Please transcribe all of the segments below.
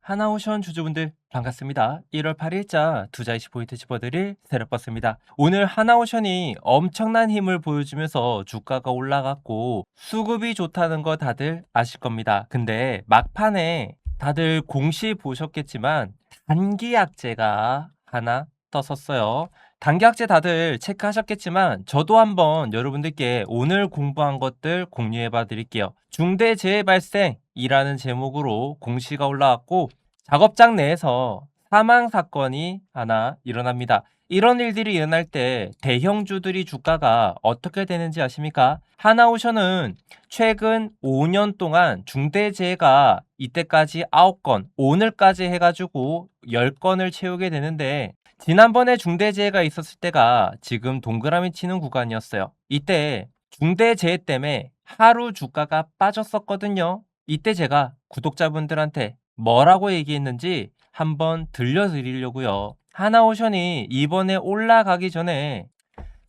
하나오션 주주분들 반갑습니다. 1월 8일자 투자 이시 포인트 짚어드릴 새벽버스입니다. 오늘 하나오션이 엄청난 힘을 보여주면서 주가가 올라갔고 수급이 좋다는 거 다들 아실 겁니다. 근데 막판에 다들 공시 보셨겠지만 단기 약재가 하나 떴었어요. 단기 약재 다들 체크하셨겠지만 저도 한번 여러분들께 오늘 공부한 것들 공유해 봐 드릴게요. 중대재해 발생 이라는 제목으로 공시가 올라왔고 작업장 내에서 사망 사건이 하나 일어납니다. 이런 일들이 일어날 때 대형주들이 주가가 어떻게 되는지 아십니까? 하나오션은 최근 5년 동안 중대재해가 이때까지 9건, 오늘까지 해가지고 10건을 채우게 되는데 지난번에 중대재해가 있었을 때가 지금 동그라미 치는 구간이었어요. 이때 중대재해 때문에 하루 주가가 빠졌었거든요. 이때 제가 구독자분들한테 뭐라고 얘기했는지 한번 들려드리려고요. 하나오션이 이번에 올라가기 전에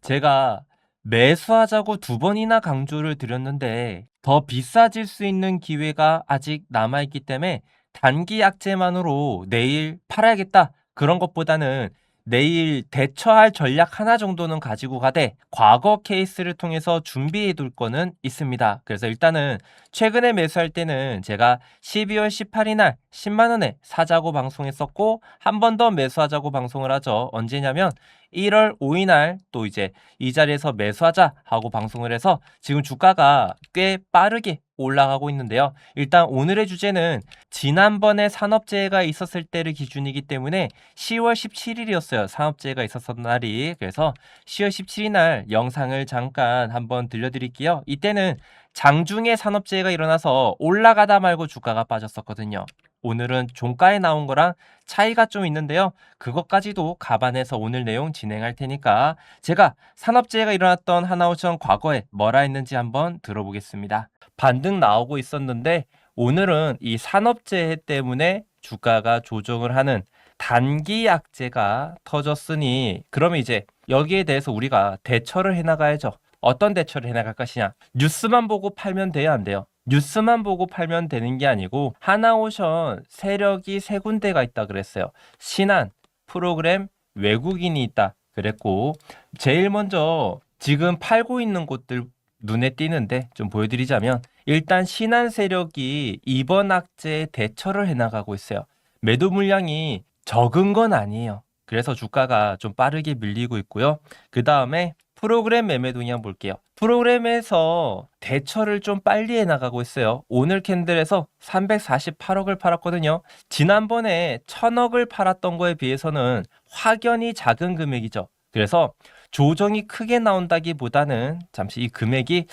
제가 매수하자고 두 번이나 강조를 드렸는데 더 비싸질 수 있는 기회가 아직 남아있기 때문에 단기 약재만으로 내일 팔아야겠다. 그런 것보다는 내일 대처할 전략 하나 정도는 가지고 가되 과거 케이스를 통해서 준비해 둘 거는 있습니다. 그래서 일단은 최근에 매수할 때는 제가 12월 18일 날 10만 원에 사자고 방송했었고 한 번 더 매수하자고 방송을 하죠. 언제냐면 1월 5일 날 또 이제 이 자리에서 매수하자 하고 방송을 해서 지금 주가가 꽤 빠르게 올라가고 있는데요. 일단 오늘의 주제는 지난번에 산업재해가 있었을 때를 기준이기 때문에 10월 17일이었어요. 산업재해가 있었던 날이. 그래서 10월 17일 날 영상을 잠깐 한번 들려드릴게요. 이때는 장중에 산업재해가 일어나서 올라가다 말고 주가가 빠졌었거든요. 오늘은 종가에 나온 거랑 차이가 좀 있는데요. 그것까지도 감안해서 오늘 내용 진행할 테니까 제가 산업재해가 일어났던 하나오션 과거에 뭐라 했는지 한번 들어보겠습니다. 반등 나오고 있었는데 오늘은 이 산업재해 때문에 주가가 조정을 하는 단기 약재가 터졌으니 그러면 이제 여기에 대해서 우리가 대처를 해나가야죠. 어떤 대처를 해나갈 것이냐. 뉴스만 보고 팔면 돼요, 안 돼요? 뉴스만 보고 팔면 되는 게 아니고 하나오션 세력이 세 군데가 있다 그랬어요. 신한 프로그램 외국인이 있다 그랬고 제일 먼저 지금 팔고 있는 곳들 눈에 띄는데 좀 보여드리자면 일단 신한 세력이 이번 악재에 대처를 해나가고 있어요. 매도 물량이 적은 건 아니에요. 그래서 주가가 좀 빠르게 밀리고 있고요. 그 다음에 프로그램 매매 동향 볼게요. 프로그램에서 대처를 좀 빨리 해나가고 있어요. 오늘 캔들에서 348억을 팔았거든요. 지난번에 1000억을 팔았던 거에 비해서는 확연히 작은 금액이죠. 그래서 조정이 크게 나온다기보다는 잠시 이 금액이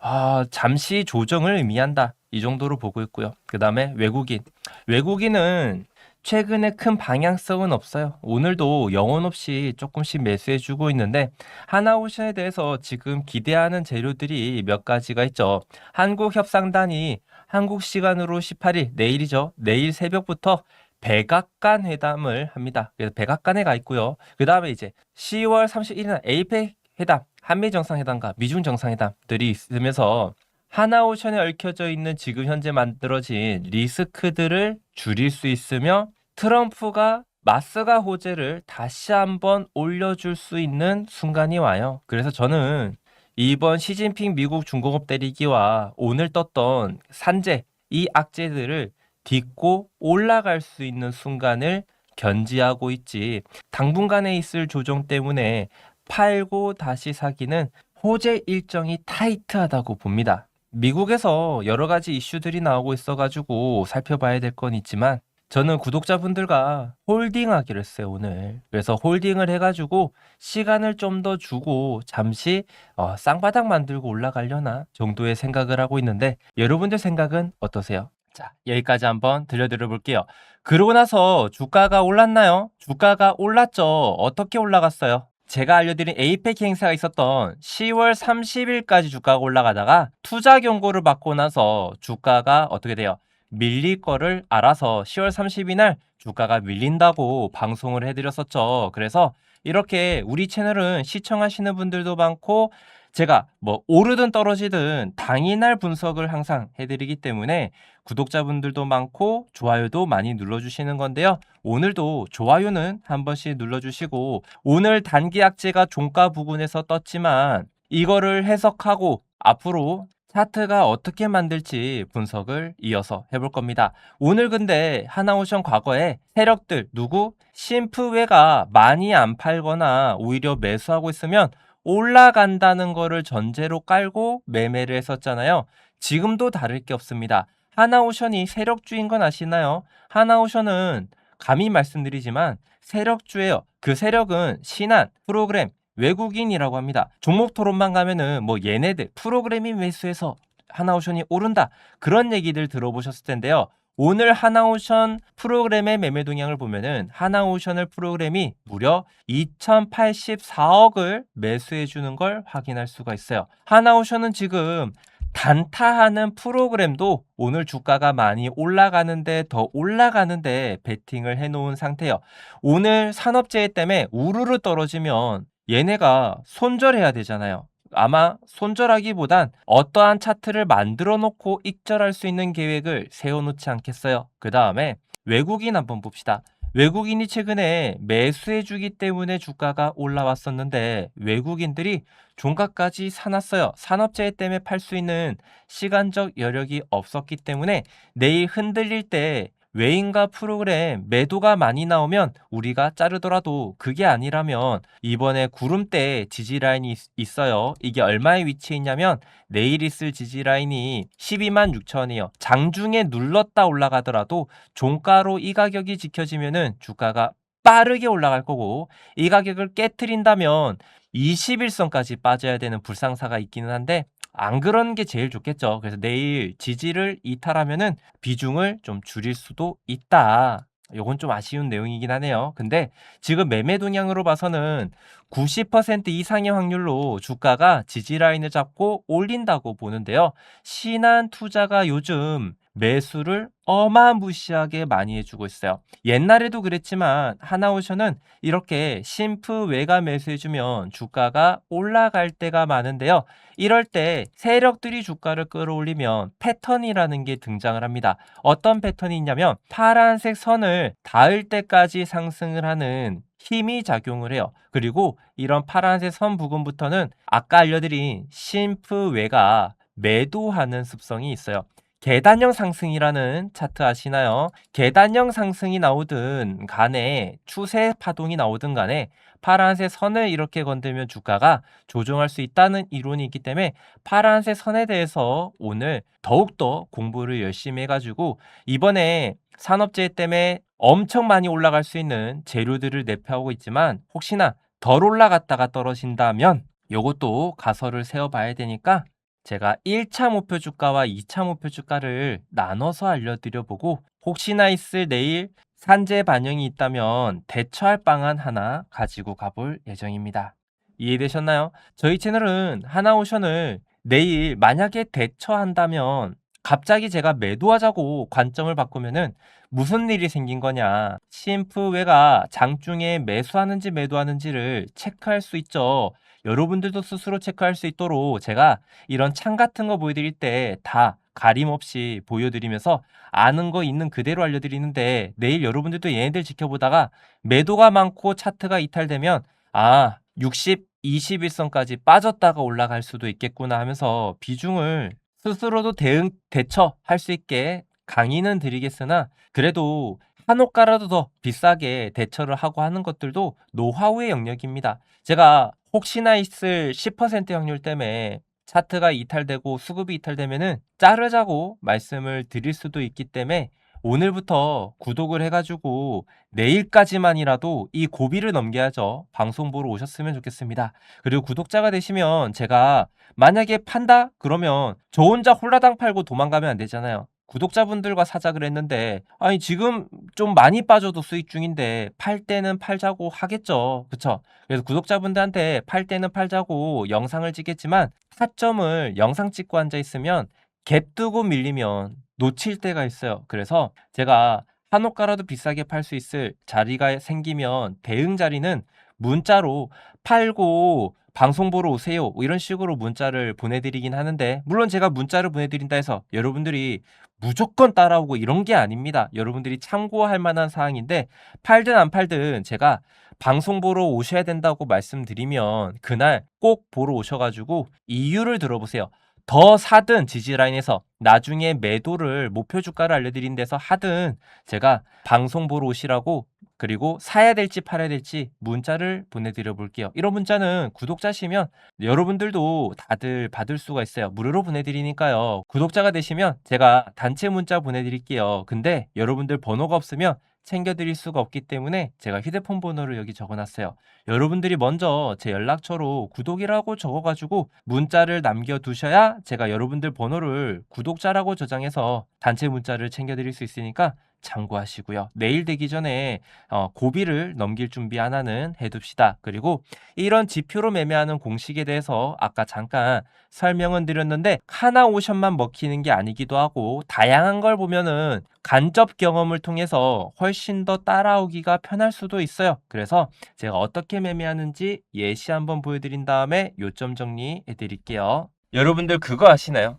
아, 잠시 조정을 의미한다. 이 정도로 보고 있고요. 그 다음에 외국인. 외국인은 최근에 큰 방향성은 없어요. 오늘도 영혼 없이 조금씩 매수해주고 있는데 하나오션에 대해서 지금 기대하는 재료들이 몇 가지가 있죠. 한국협상단이 한국 시간으로 18일 내일이죠. 내일 새벽부터 백악관 회담을 합니다. 그래서 백악관에 가 있고요. 그 다음에 이제 10월 31일 날 에이펙 회담, 한미 정상회담과 미중 정상회담들이 있으면서 하나오션에 얽혀져 있는 지금 현재 만들어진 리스크들을 줄일 수 있으며 트럼프가 마스가 호재를 다시 한번 올려줄 수 있는 순간이 와요. 그래서 저는 이번 시진핑 미국 중공업 대리기와 오늘 떴던 산재, 이 악재들을 딛고 올라갈 수 있는 순간을 견지하고 있지. 당분간에 있을 조정 때문에 팔고 다시 사기는 호재 일정이 타이트하다고 봅니다. 미국에서 여러 가지 이슈들이 나오고 있어가지고 살펴봐야 될 건 있지만 저는 구독자분들과 홀딩하기로 했어요, 오늘. 그래서 홀딩을 해가지고 시간을 좀 더 주고 잠시 어, 쌍바닥 만들고 올라가려나 정도의 생각을 하고 있는데 여러분들 생각은 어떠세요? 자, 여기까지 한번 들려드려 볼게요. 그러고 나서 주가가 올랐나요? 주가가 올랐죠. 어떻게 올라갔어요? 제가 알려드린 에이펙 행사가 있었던 10월 30일까지 주가가 올라가다가 투자 경고를 받고 나서 주가가 어떻게 돼요? 밀릴 거를 알아서 10월 30일 날 주가가 밀린다고 방송을 해드렸었죠. 그래서 이렇게 우리 채널은 시청하시는 분들도 많고 제가 뭐 오르든 떨어지든 당일날 분석을 항상 해드리기 때문에 구독자분들도 많고 좋아요도 많이 눌러주시는 건데요. 오늘도 좋아요는 한 번씩 눌러주시고 오늘 단기 약재가 종가 부근에서 떴지만 이거를 해석하고 앞으로 차트가 어떻게 만들지 분석을 이어서 해볼 겁니다. 오늘 근데 하나오션 과거에 세력들 누구 심프웨가 많이 안 팔거나 오히려 매수하고 있으면 올라간다는 거를 전제로 깔고 매매를 했었잖아요. 지금도 다를 게 없습니다. 하나오션이 세력주인 건 아시나요? 하나오션은 감히 말씀드리지만 세력주예요. 그 세력은 신한, 프로그램, 외국인이라고 합니다. 종목 토론만 가면은 뭐 얘네들 프로그램이 매수해서 하나오션이 오른다 그런 얘기들 들어보셨을 텐데요. 오늘 하나오션 프로그램의 매매 동향을 보면은 하나오션을 프로그램이 무려 2084억을 매수해 주는 걸 확인할 수가 있어요. 하나오션은 지금 단타하는 프로그램도 오늘 주가가 많이 올라가는데 더 올라가는데 베팅을 해놓은 상태예요. 오늘 산업재해 때문에 우르르 떨어지면 얘네가 손절해야 되잖아요. 아마 손절하기보단 어떠한 차트를 만들어 놓고 익절할 수 있는 계획을 세워놓지 않겠어요. 그 다음에 외국인 한번 봅시다. 외국인이 최근에 매수해주기 때문에 주가가 올라왔었는데 외국인들이 종가까지 사놨어요. 산업재해 때문에 팔 수 있는 시간적 여력이 없었기 때문에 내일 흔들릴 때 외인과 프로그램 매도가 많이 나오면 우리가 자르더라도 그게 아니라면 이번에 구름대 지지 라인이 있, 어요 이게 얼마에 위치해 있냐면 내일 있을 지지 라인이 12만 6천이에요. 장중에 눌렀다 올라가더라도 종가로 이 가격이 지켜지면은 주가가 빠르게 올라갈 거고 이 가격을 깨트린다면 21선까지 빠져야 되는 불상사가 있기는 한데 안 그런 게 제일 좋겠죠. 그래서 내일 지지를 이탈하면은 비중을 좀 줄일 수도 있다. 요건 좀 아쉬운 내용이긴 하네요. 근데 지금 매매 동향으로 봐서는 90% 이상의 확률로 주가가 지지 라인을 잡고 올린다고 보는데요. 신한 투자가 요즘 매수를 어마무시하게 많이 해주고 있어요. 옛날에도 그랬지만 하나오션은 이렇게 심프 외가 매수해주면 주가가 올라갈 때가 많은데요. 이럴 때 세력들이 주가를 끌어올리면 패턴이라는 게 등장을 합니다. 어떤 패턴이 있냐면 파란색 선을 닿을 때까지 상승을 하는 힘이 작용을 해요. 그리고 이런 파란색 선 부분부터는 아까 알려드린 심프 외가 매도하는 습성이 있어요. 계단형 상승이라는 차트 아시나요? 계단형 상승이 나오든 간에 추세 파동이 나오든 간에 파란색 선을 이렇게 건들면 주가가 조정할 수 있다는 이론이 있기 때문에 파란색 선에 대해서 오늘 더욱더 공부를 열심히 해가지고 이번에 산업재해 때문에 엄청 많이 올라갈 수 있는 재료들을 내표하고 있지만 혹시나 덜 올라갔다가 떨어진다면 요것도 가설을 세워봐야 되니까 제가 1차 목표 주가와 2차 목표 주가를 나눠서 알려드려 보고 혹시나 있을 내일 산재 반영이 있다면 대처할 방안 하나 가지고 가볼 예정입니다. 이해되셨나요? 저희 채널은 하나오션을 내일 만약에 대처한다면 갑자기 제가 매도하자고 관점을 바꾸면은 무슨 일이 생긴 거냐. CMF외가 장중에 매수하는지 매도하는지를 체크할 수 있죠. 여러분들도 스스로 체크할 수 있도록 제가 이런 창 같은 거 보여드릴 때 다 가림 없이 보여드리면서 아는 거 있는 그대로 알려드리는데 내일 여러분들도 얘네들 지켜보다가 매도가 많고 차트가 이탈되면 아 60, 21선까지 빠졌다가 올라갈 수도 있겠구나 하면서 비중을 스스로도 대응, 대처할 수 있게 강의는 드리겠으나 그래도 한옥가라도 더 비싸게 대처를 하고 하는 것들도 노하우의 영역입니다. 제가 혹시나 있을 10% 확률 때문에 차트가 이탈되고 수급이 이탈되면은 자르자고 말씀을 드릴 수도 있기 때문에 오늘부터 구독을 해가지고 내일까지만이라도 이 고비를 넘겨야죠. 방송 보러 오셨으면 좋겠습니다. 그리고 구독자가 되시면 제가 만약에 판다? 그러면 저 혼자 홀라당 팔고 도망가면 안 되잖아요. 구독자분들과 사작을 했는데 아니 지금 좀 많이 빠져도 수익 중인데 팔 때는 팔자고 하겠죠. 그쵸? 그래서 구독자분들한테 팔 때는 팔자고 영상을 찍겠지만 타점을 영상 찍고 앉아 있으면 갭 두고 밀리면 놓칠 때가 있어요. 그래서 제가 한옥가라도 비싸게 팔 수 있을 자리가 생기면 대응 자리는 문자로 팔고 방송 보러 오세요. 뭐 이런 식으로 문자를 보내드리긴 하는데, 물론 제가 문자를 보내드린다 해서 여러분들이 무조건 따라오고 이런 게 아닙니다. 여러분들이 참고할 만한 사항인데, 팔든 안 팔든 제가 방송 보러 오셔야 된다고 말씀드리면, 그날 꼭 보러 오셔가지고 이유를 들어보세요. 더 사든 지지라인에서 나중에 매도를 목표 주가를 알려드린 데서 하든 제가 방송 보러 오시라고 그리고 사야 될지 팔아야 될지 문자를 보내드려 볼게요. 이런 문자는 구독자시면 여러분들도 다들 받을 수가 있어요. 무료로 보내드리니까요. 구독자가 되시면 제가 단체 문자 보내드릴게요. 근데 여러분들 번호가 없으면 챙겨드릴 수가 없기 때문에 제가 휴대폰 번호를 여기 적어놨어요. 여러분들이 먼저 제 연락처로 구독이라고 적어가지고 문자를 남겨두셔야 제가 여러분들 번호를 구독자라고 저장해서 단체 문자를 챙겨드릴 수 있으니까 참고하시고요. 내일 되기 전에 어, 고비를 넘길 준비 하나는 해둡시다. 그리고 이런 지표로 매매하는 공식에 대해서 아까 잠깐 설명은 드렸는데 하나 오션만 먹히는 게 아니기도 하고 다양한 걸 보면은 간접 경험을 통해서 훨씬 더 따라오기가 편할 수도 있어요. 그래서 제가 어떻게 매매하는지 예시 한번 보여드린 다음에 요점 정리해 드릴게요. 여러분들 그거 아시나요?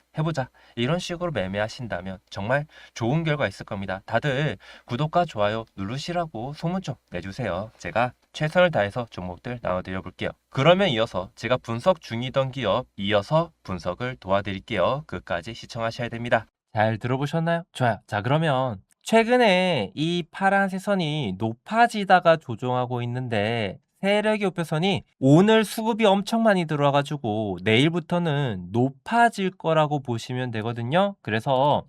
해보자. 이런 식으로 매매하신다면 정말 좋은 결과 있을 겁니다. 다들 구독과 좋아요 누르시라고 소문 좀 내주세요. 제가 최선을 다해서 종목들 나눠드려 볼게요. 그러면 이어서 제가 분석 중이던 기업 이어서 분석을 도와드릴게요. 끝까지 시청하셔야 됩니다. 잘 들어보셨나요? 좋아요. 자, 그러면 최근에 이 파란색 선이 높아지다가 조정하고 있는데 세력의 우표선이 오늘 수급이 엄청 많이 들어와가지고 내일부터는 높아질 거라고 보시면 되거든요. 그래서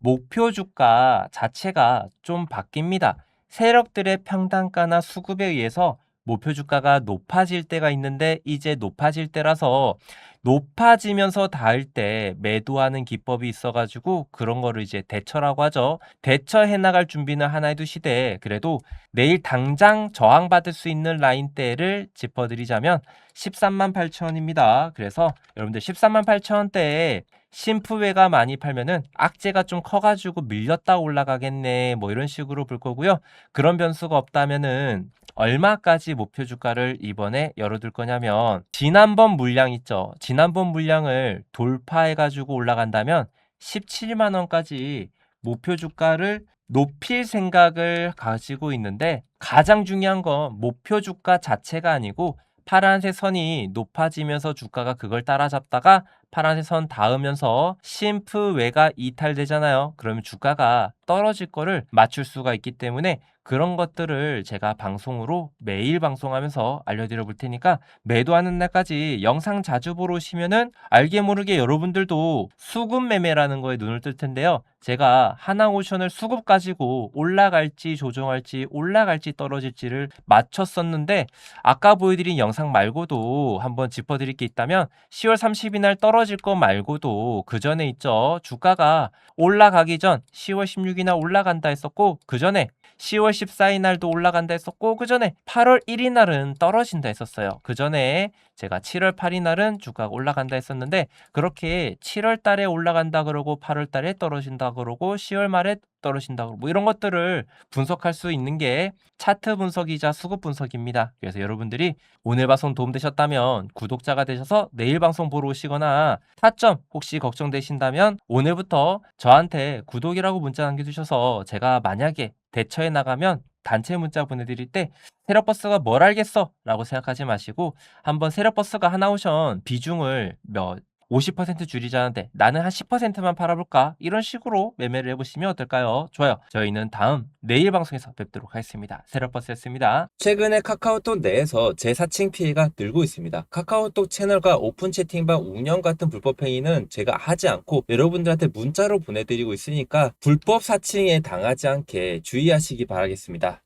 목표 주가 자체가 좀 바뀝니다. 세력들의 평단가나 수급에 의해서 목표 주가가 높아질 때가 있는데 이제 높아질 때라서 높아지면서 닿을 때 매도하는 기법이 있어가지고 그런 거를 이제 대처라고 하죠. 대처해 나갈 준비는 하나에 두시되 그래도 내일 당장 저항받을 수 있는 라인대를 짚어드리자면 13만 8천 원입니다. 그래서 여러분들 13만 8천 원대에 심프웨가 많이 팔면은 악재가 좀 커가지고 밀렸다 올라가겠네 뭐 이런 식으로 볼 거고요. 그런 변수가 없다면은 얼마까지 목표 주가를 이번에 열어둘 거냐면 지난번 물량 있죠. 지난번 물량을 돌파해가지고 올라간다면 17만 원까지 목표 주가를 높일 생각을 가지고 있는데 가장 중요한 건 목표 주가 자체가 아니고 파란색 선이 높아지면서 주가가 그걸 따라잡다가 파란색 선 닿으면서 심프외가 이탈되잖아요. 그러면 주가가 떨어질 거를 맞출 수가 있기 때문에 그런 것들을 제가 방송으로 매일 방송하면서 알려드려 볼 테니까 매도하는 날까지 영상 자주 보러 오시면은 알게 모르게 여러분들도 수급 매매라는 거에 눈을 뜰 텐데요. 제가 하나오션을 수급 가지고 올라갈지 조정할지 올라갈지 떨어질지를 맞췄었는데 아까 보여드린 영상 말고도 한번 짚어드릴 게 있다면 10월 30일 날 떨어질 거 말고도 그 전에 있죠. 주가가 올라가기 전 10월 16일 날 올라간다 했었고 그 전에 10월 14일 날도 올라간다 했었고 그 전에 8월 1일 날은 떨어진다 했었어요. 그 전에 제가 7월 8일 날은 주가가 올라간다 했었는데 그렇게 7월 달에 올라간다 그러고 8월 달에 떨어진다 그러고 10월 말에 떨어진다 그러고 뭐 이런 것들을 분석할 수 있는 게 차트 분석이자 수급 분석입니다. 그래서 여러분들이 오늘 방송 도움되셨다면 구독자가 되셔서 내일 방송 보러 오시거나 타점 혹시 걱정되신다면 오늘부터 저한테 구독이라고 문자 남겨주셔서 제가 만약에 대처해 나가면 단체 문자 보내드릴 때 세력버스가 뭘 알겠어? 라고 생각하지 마시고 한번 세력버스가 하나 오션 비중을 몇 50% 줄이자는데 나는 한 10%만 팔아볼까? 이런 식으로 매매를 해보시면 어떨까요? 좋아요. 저희는 다음 내일 방송에서 뵙도록 하겠습니다. 세력버스였습니다. 최근에 카카오톡 내에서 재사칭 피해가 늘고 있습니다. 카카오톡 채널과 오픈 채팅방 운영 같은 불법 행위는 제가 하지 않고 여러분들한테 문자로 보내드리고 있으니까 불법 사칭에 당하지 않게 주의하시기 바라겠습니다.